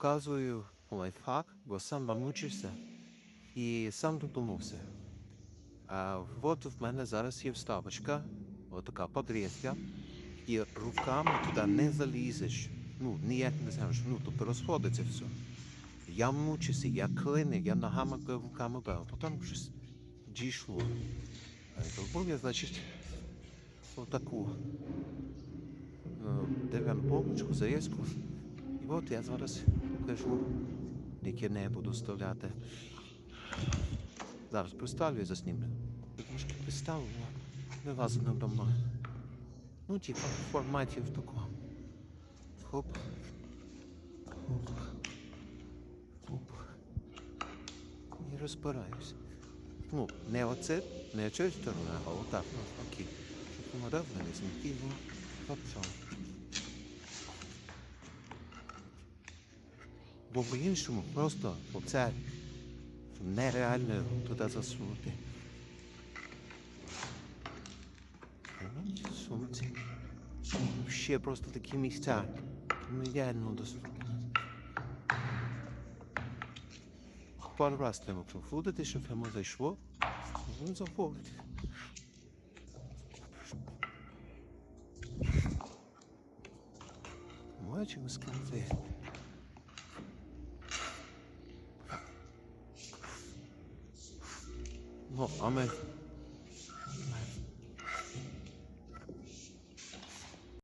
показую лайфхак, бо сам вам учився і сам додумався. А от в мене зараз є вставочка, отака подрізка, і руками туди не залізеш. Ну, ніяк не знаєш, ну, тобто розходиться все. Я мучився, я клини, я ногами руками бив, потім щось дійшло. Зробив я, значить, отаку е, дерев'яну полочку, зарізку. І от я зараз покажу, яке буду вставляти. Зараз приставлю і заснімлю. Трошки приставлю, не лазить надо мною. Ну, типа, в форматі в такому. Хоп. Хоп. Хоп. І розбираюсь. Ну, не оце, не оцею стороною, а отак, навпаки. Щоб воно ровно не змітіло. Хоп, все. Бо по-іншому просто оце нереально туди засунути. Ну, Сумці. Ще просто такі місця. Нереально доступні. Пару раз треба проходити, щоб йому зайшло. Він заходить. Бачимо скільки. ho, amen.